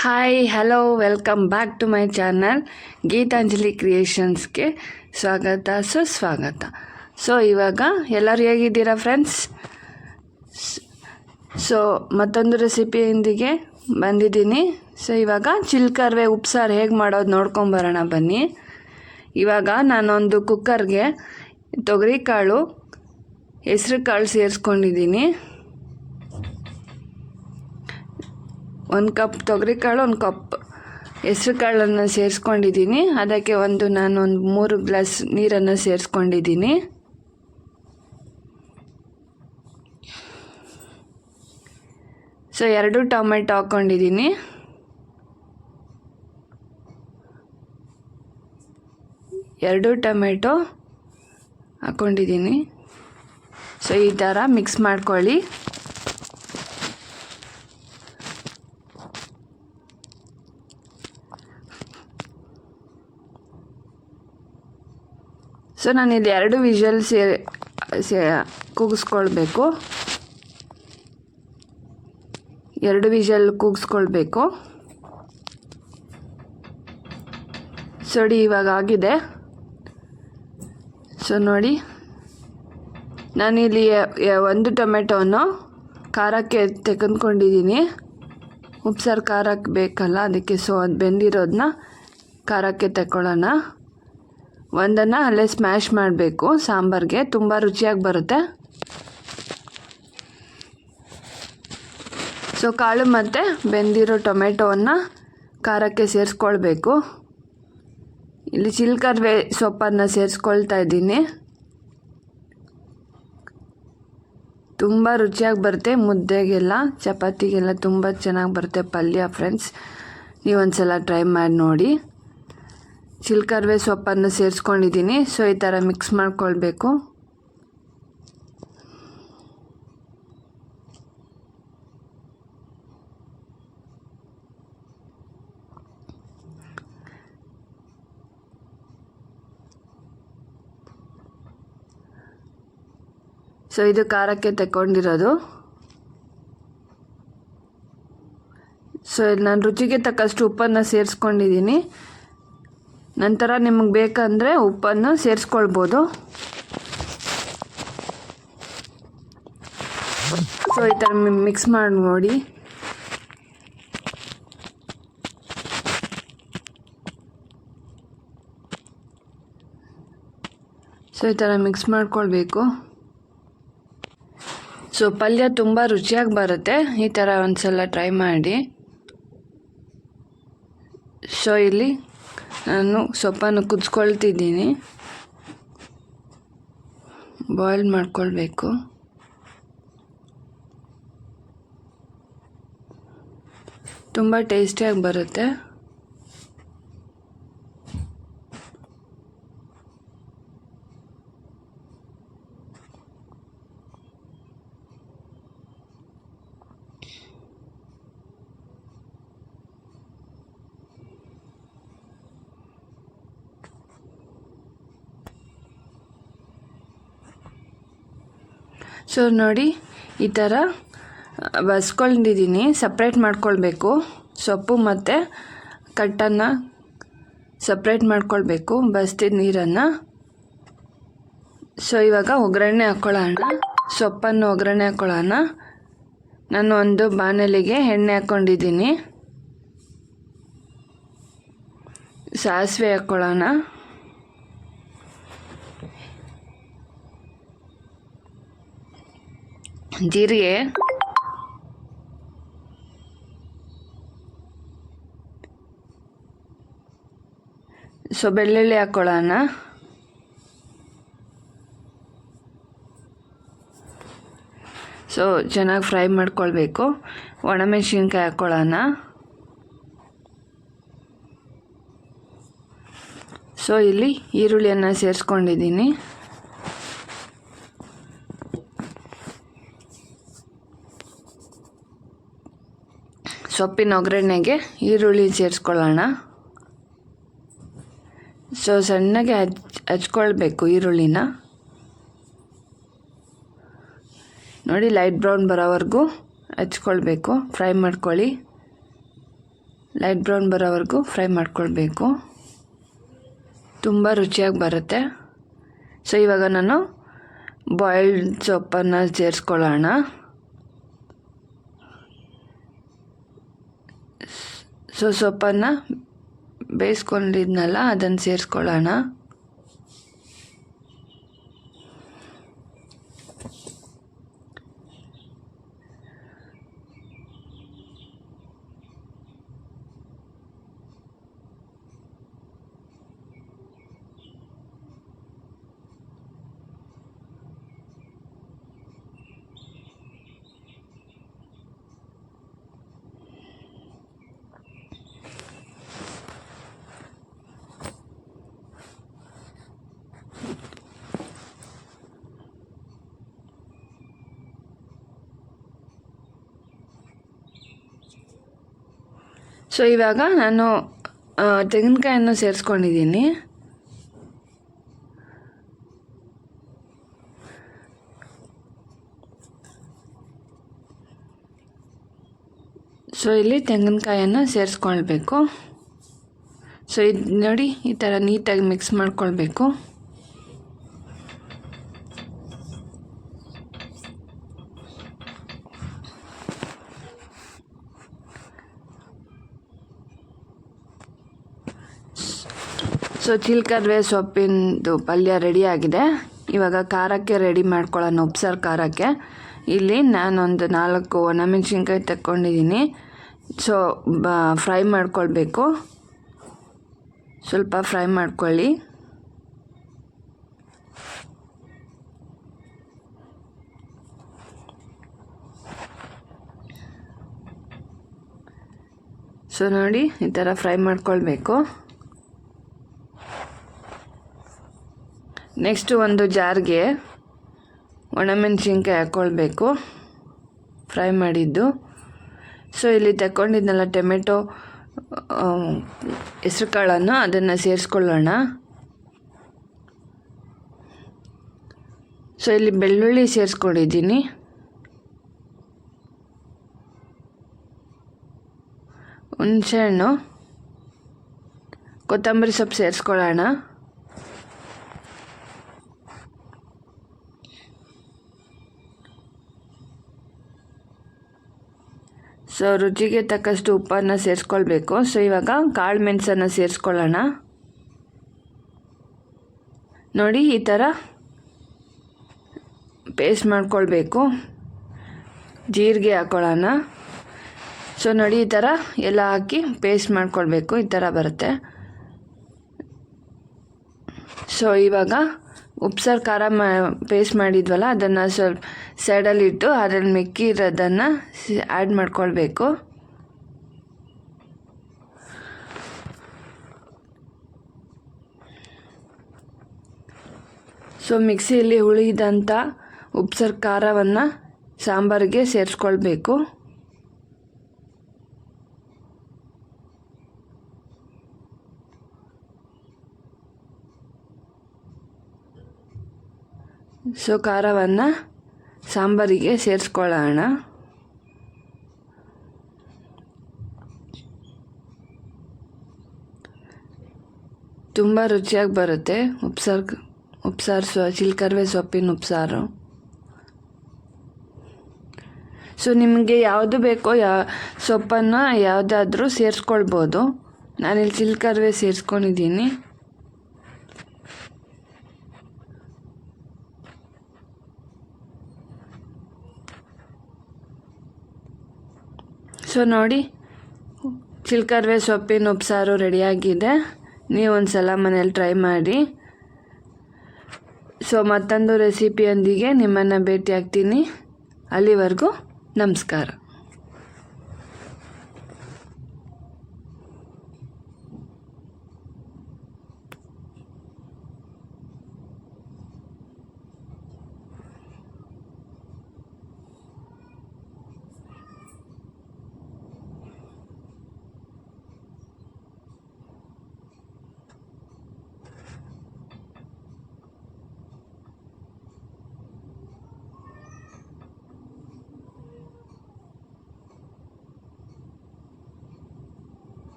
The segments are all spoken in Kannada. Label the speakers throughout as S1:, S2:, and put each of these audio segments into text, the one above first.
S1: Hi hello welcome back to my channel Geetanjali ಕ್ರಿಯೇಷನ್ಸ್ಗೆ ಸ್ವಾಗತ, ಸುಸ್ವಾಗತ. ಸೊ ಇವಾಗ ಎಲ್ಲರೂ ಹೇಗಿದ್ದೀರಾ ಫ್ರೆಂಡ್ಸ್ ಸೊ ಮತ್ತೊಂದು ರೆಸಿಪಿಯೊಂದಿಗೆ ಬಂದಿದ್ದೀನಿ. ಸೊ ಇವಾಗ ಚಿಲ್ಕರ್ವೆ ಉಪ್ಸಾರು ಹೇಗೆ ಮಾಡೋದು ನೋಡ್ಕೊಂಬರೋಣ ಬನ್ನಿ. ಇವಾಗ ನಾನೊಂದು ಕುಕ್ಕರ್ಗೆ ತೊಗರಿಕಾಳು ಹೆಸ್ರು ಕಾಳು ಸೇರಿಸ್ಕೊಂಡಿದ್ದೀನಿ. ಒಂದು ಕಪ್ ತೊಗರಿ ಕಾಳು, ಒಂದು ಕಪ್ ಹೆಸ್ರು ಕಾಳನ್ನು ಸೇರಿಸ್ಕೊಂಡಿದ್ದೀನಿ. ಅದಕ್ಕೆ ಒಂದು ನಾನು ಒಂದು ಮೂರು ಗ್ಲಾಸ್ ನೀರನ್ನು ಸೇರಿಸ್ಕೊಂಡಿದ್ದೀನಿ. ಸೊ ಎರಡು ಟೊಮೆಟೊ ಹಾಕ್ಕೊಂಡಿದ್ದೀನಿ ಎರಡು ಟೊಮೆಟೊ ಹಾಕ್ಕೊಂಡಿದ್ದೀನಿ ಸೊ ಈ ಥರ ಮಿಕ್ಸ್ ಮಾಡ್ಕೊಳ್ಳಿ. ಸೊ ನಾನಿಲ್ಲಿ ಎರಡು ವಿಷಲ್ ಸೇ ಸೇ, ಕೂಗಿಸ್ಕೊಳ್ಬೇಕು. ಎರಡು ವಿಷಲ್ ಕೂಗಿಸ್ಕೊಳ್ಬೇಕು. ಸೊಡಿ ಇವಾಗ ಆಗಿದೆ. ಸೊ ನೋಡಿ. ನಾನಿಲ್ಲಿ ಒಂದು ಟೊಮೆಟೊವನ್ನು ಖಾರಕ್ಕೆ ತೆಗೆದುಕೊಂಡಿದ್ದೀನಿ. ಉಪ್ಸಾರು ಖಾರಕ್ಕೆ ಬೇಕಲ್ಲ, ಅದಕ್ಕೆ ಸೊ, ಅದು ಬೆಂದಿರೋದನ್ನ ಖಾರಕ್ಕೆ ತಗೊಳ್ಳೋಣ ಒಂದನ್ನು ಅಲ್ಲೇ ಸ್ಮ್ಯಾಶ್ ಮಾಡಬೇಕು. ಸಾಂಬಾರಿಗೆ ತುಂಬ ರುಚಿಯಾಗಿ ಬರುತ್ತೆ. ಸೊ ಕಾಳು ಮತ್ತು ಬೆಂದಿರೋ ಟೊಮೆಟೊವನ್ನು ಖಾರಕ್ಕೆ ಸೇರಿಸ್ಕೊಳ್ಬೇಕು. ಇಲ್ಲಿ ಚಿಲ್ಕರ್ವೆ ಸೊಪ್ಪನ್ನು ಸೇರಿಸ್ಕೊಳ್ತಾ ಇದ್ದೀನಿ. ತುಂಬ ರುಚಿಯಾಗಿ ಬರುತ್ತೆ. ಮುದ್ದೆಗೆಲ್ಲ, ಚಪಾತಿಗೆಲ್ಲ ತುಂಬ ಚೆನ್ನಾಗಿ ಬರುತ್ತೆ ಪಲ್ಯ ಫ್ರೆಂಡ್ಸ್ ನೀವೊಂದ್ಸಲ ಟ್ರೈ ಮಾಡಿ ನೋಡಿ. ಚಿಲ್ಕರ್ವೆ ಸೊಪ್ಪನ್ನು ಸೇರಿಸ್ಕೊಂಡಿದ್ದೀನಿ. ಸೊ ಈ ಥರ ಮಿಕ್ಸ್ ಮಾಡ್ಕೊಳ್ಬೇಕು. ಸೊ ಇದು ಖಾರಕ್ಕೆ ತಗೊಂಡಿರೋದು ಸೊ ನಾನು ರುಚಿಗೆ ತಕ್ಕಷ್ಟು ಉಪ್ಪನ್ನು ಸೇರಿಸ್ಕೊಂಡಿದ್ದೀನಿ. ನಂತರ ನಿಮಗೆ ಬೇಕಂದರೆ ಉಪ್ಪನ್ನು ಸೇರಿಸ್ಕೊಳ್ಬೋದು. ಸೊ ಈ ಥರ ಮಿಕ್ಸ್ ಮಾಡಿ ನೋಡಿ. ಸೊ ಈ ಥರ ಮಿಕ್ಸ್ ಮಾಡ್ಕೊಳ್ಬೇಕು. ಸೊ ಪಲ್ಯ ತುಂಬ ರುಚಿಯಾಗಿ ಬರುತ್ತೆ. ಈ ಥರ ಒಂದ್ಸಲ ಟ್ರೈ ಮಾಡಿ. ಸೊ ಇಲ್ಲಿ ನಾನು ಸೊಪ್ಪನ್ನು ಕುದಿಸ್ಕೊಳ್ತಿದ್ದೀನಿ. ಬಾಯ್ಲ್ ಮಾಡ್ಕೊಳ್ಬೇಕು. ತುಂಬ ಟೇಸ್ಟಿಯಾಗಿ ಬರುತ್ತೆ. ಸೊ ನೋಡಿ, ಈ ಥರ ಬಸ್ಕೊಂಡಿದ್ದೀನಿ ಸಪ್ರೇಟ್ ಮಾಡ್ಕೊಳ್ಬೇಕು. ಸೊಪ್ಪು ಮತ್ತು ಕಟ್ಟನ್ನು ಸಪ್ರೇಟ್ ಮಾಡ್ಕೊಳ್ಬೇಕು. ಬಸ್ತಿದ ನೀರನ್ನು. ಸೊ ಇವಾಗ ಒಗ್ಗರಣೆ ಹಾಕ್ಕೊಳ್ಳೋಣ ಸೊಪ್ಪನ್ನು ಒಗ್ಗರಣೆ ಹಾಕ್ಕೊಳ್ಳೋಣ ನಾನು ಒಂದು ಬಾಣಲಿಗೆ ಎಣ್ಣೆ ಹಾಕ್ಕೊಂಡಿದ್ದೀನಿ ಸಾಸಿವೆ ಹಾಕ್ಕೊಳ್ಳೋಣ ಜೀರಿಗೆ ಸೊ ಬೆಳ್ಳುಳ್ಳಿ ಹಾಕ್ಕೊಳ್ಳೋಣ ಸೊ ಚೆನ್ನಾಗಿ ಫ್ರೈ ಮಾಡ್ಕೊಳ್ಬೇಕು. ಒಣಮೆಣಸಿನ್ಕಾಯಿ ಹಾಕ್ಕೊಳ್ಳೋಣ ಸೊ ಇಲ್ಲಿ ಈರುಳ್ಳಿಯನ್ನು ಸೇರಿಸ್ಕೊಂಡಿದ್ದೀನಿ. ಸೊಪ್ಪಿನ ಒಗ್ಗರಣೆಗೆ ಈರುಳ್ಳಿ ಸೇರಿಸ್ಕೊಳ್ಳೋಣ. ಸೊ, ಸಣ್ಣಗೆ ಹಚ್, ಹಚ್ಕೊಳ್ಬೇಕು ಈರುಳ್ಳಿನ. ನೋಡಿ, ಲೈಟ್ ಬ್ರೌನ್ ಬರೋವರೆಗೂ ಹಚ್ಕೊಳ್ಬೇಕು, ಫ್ರೈ ಮಾಡ್ಕೊಳ್ಳಿ. ಲೈಟ್ ಬ್ರೌನ್ ಬರೋವರೆಗೂ ಫ್ರೈ ಮಾಡ್ಕೊಳ್ಬೇಕು. ತುಂಬ ರುಚಿಯಾಗಿ ಬರುತ್ತೆ. ಸೊ, ಇವಾಗ ನಾನು ಬಾಯ್ಲ್ಡ್ ಸೊಪ್ಪನ್ನು ಸೇರಿಸ್ಕೊಳ್ಳೋಣ. ಸೊ ಸೊಪ್ಪನ್ನು ಬೇಯಿಸ್ಕೊಂಡಿದ್ನಲ್ಲ ಅದನ್ನು ಸೇರಿಸ್ಕೊಳ್ಳೋಣ. ಸೊ ಇವಾಗ ನಾನು ತೆಂಗಿನಕಾಯನ್ನು ಸೇರಿಸ್ಕೊಂಡಿದ್ದೀನಿ. ಸೊ ಇಲ್ಲಿ ತೆಂಗಿನಕಾಯನ್ನು ಸೇರಿಸ್ಕೊಳ್ಬೇಕು. ಸೊ ಇದು ನೋಡಿ, ಈ ಥರ ನೀಟಾಗಿ ಮಿಕ್ಸ್ ಮಾಡ್ಕೊಳ್ಬೇಕು. ಸೊ ಚಿಲ್ಕರ್ವೆ ಸೊಪ್ಪಿಂದು ಪಲ್ಯ ರೆಡಿ ಆಗಿದೆ. ಇವಾಗ ಖಾರಕ್ಕೆ ರೆಡಿ ಮಾಡ್ಕೊಳ್ಳೋಣ, ಉಪ್ಸಾರು ಖಾರಕ್ಕೆ. ಇಲ್ಲಿ ನಾನೊಂದು ನಾಲ್ಕು ಒಣಮೆಣ್ಸಿನ್ಕಾಯಿ ತಕ್ಕೊಂಡಿದ್ದೀನಿ. ಸೊ ಬ ಫ್ರೈ ಮಾಡ್ಕೊಳ್ಬೇಕು. ಸ್ವಲ್ಪ ಫ್ರೈ ಮಾಡ್ಕೊಳ್ಳಿ. ಸೊ ನೋಡಿ, ಈ ಥರ ಫ್ರೈ ಮಾಡ್ಕೊಳ್ಬೇಕು. ನೆಕ್ಸ್ಟ್ ಒಂದು ಜಾರ್ಗೆ ಒಣಮೆಣಸಿನ್ಕಾಯಿ ಹಾಕ್ಕೊಳ್ಬೇಕು ಫ್ರೈ ಮಾಡಿದ್ದು. ಸೊ, ಇಲ್ಲಿ ತಗೊಂಡಿದ್ನಲ್ಲ ಟೊಮೆಟೊ ಹೆಸ್ರು ಕಾಳನ್ನು ಅದನ್ನು ಸೇರಿಸ್ಕೊಳ್ಳೋಣ. ಸೊ, ಇಲ್ಲಿ ಬೆಳ್ಳುಳ್ಳಿ ಸೇರಿಸ್ಕೊಂಡಿದ್ದೀನಿ. ಹುಣಸೆಹಣ್ಣು, ಕೊತ್ತಂಬರಿ ಸೊಪ್ಪು ಸೇರಿಸ್ಕೊಳ್ಳೋಣ. ಸೊ ರುಚಿಗೆ ತಕ್ಕಷ್ಟು ಉಪ್ಪನ್ನು ಸೇರಿಸ್ಕೊಳ್ಬೇಕು. ಸೊ ಇವಾಗ ಕಾಳು ಮೆಣಸನ್ನು ಸೇರಿಸ್ಕೊಳ್ಳೋಣ. ನೋಡಿ, ಈ ಥರ ಪೇಸ್ಟ್ ಮಾಡ್ಕೊಳ್ಬೇಕು. ಜೀರಿಗೆ ಹಾಕ್ಕೊಳ್ಳೋಣ ಸೊ ನೋಡಿ, ಈ ಥರ ಎಲ್ಲ ಹಾಕಿ ಪೇಸ್ಟ್ ಮಾಡ್ಕೊಳ್ಬೇಕು. ಈ ಥರ ಬರುತ್ತೆ. ಸೊ ಇವಾಗ ಉಪ್ಸಾರು ಖಾರ ಮಾ ಪೇಸ್ಟ್ ಮಾಡಿದ್ವಲ್ಲ, ಅದನ್ನು ಸ್ವಲ್ಪ ಸೈಡಲ್ಲಿಟ್ಟು ಅದ್ರಲ್ಲಿ ಮಿಕ್ಕಿರೋದನ್ನು ಆ್ಯಡ್ ಮಾಡ್ಕೊಳ್ಬೇಕು. ಸೊ ಮಿಕ್ಸಿಯಲ್ಲಿ ಉಳಿದಂಥ ಉಪ್ಸರ್ ಖಾರವನ್ನು ಸಾಂಬಾರಿಗೆ ಸೇರಿಸ್ಕೊಳ್ಬೇಕು. ಸೊ ಖಾರವನ್ನು ಸಾಂಬಾರಿಗೆ ಸೇರಿಸ್ಕೊಳ್ಳೋಣ. ತುಂಬ ರುಚಿಯಾಗಿ ಬರುತ್ತೆ. ಉಪ್ಸಾರು ಉಪ್ಸಾರು ಸೊ ಚಿಲ್ಕರ್ವೆ ಸೊಪ್ಪಿನ ಉಪ್ಸಾರು. ಸೊ ನಿಮಗೆ ಯಾವುದು ಬೇಕೋ ಯಾ, ಸೊಪ್ಪನ್ನು ಯಾವುದಾದ್ರೂ ಸೇರಿಸ್ಕೊಳ್ಬೋದು. ನಾನಿಲ್ಲಿ ಚಿಲ್ಕರ್ವೆ ಸೇರಿಸ್ಕೊಂಡಿದ್ದೀನಿ. ಸೊ ನೋಡಿ, ಚಿಲ್ಕರ್ವೆ ಸೊಪ್ಪಿನ ಉಪ್ಸಾರು ರೆಡಿಯಾಗಿದೆ. ನೀವು ಒಂದು ಸಲ ಮನೇಲಿ ಟ್ರೈ ಮಾಡಿ. ಸೊ ಮತ್ತೊಂದು ರೆಸಿಪಿಯೊಂದಿಗೆ ನಿಮ್ಮನ್ನು ಭೇಟಿಯಾಗ್ತೀನಿ. ಅಲ್ಲಿವರೆಗೂ ನಮಸ್ಕಾರ.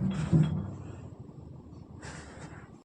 S1: Thank you.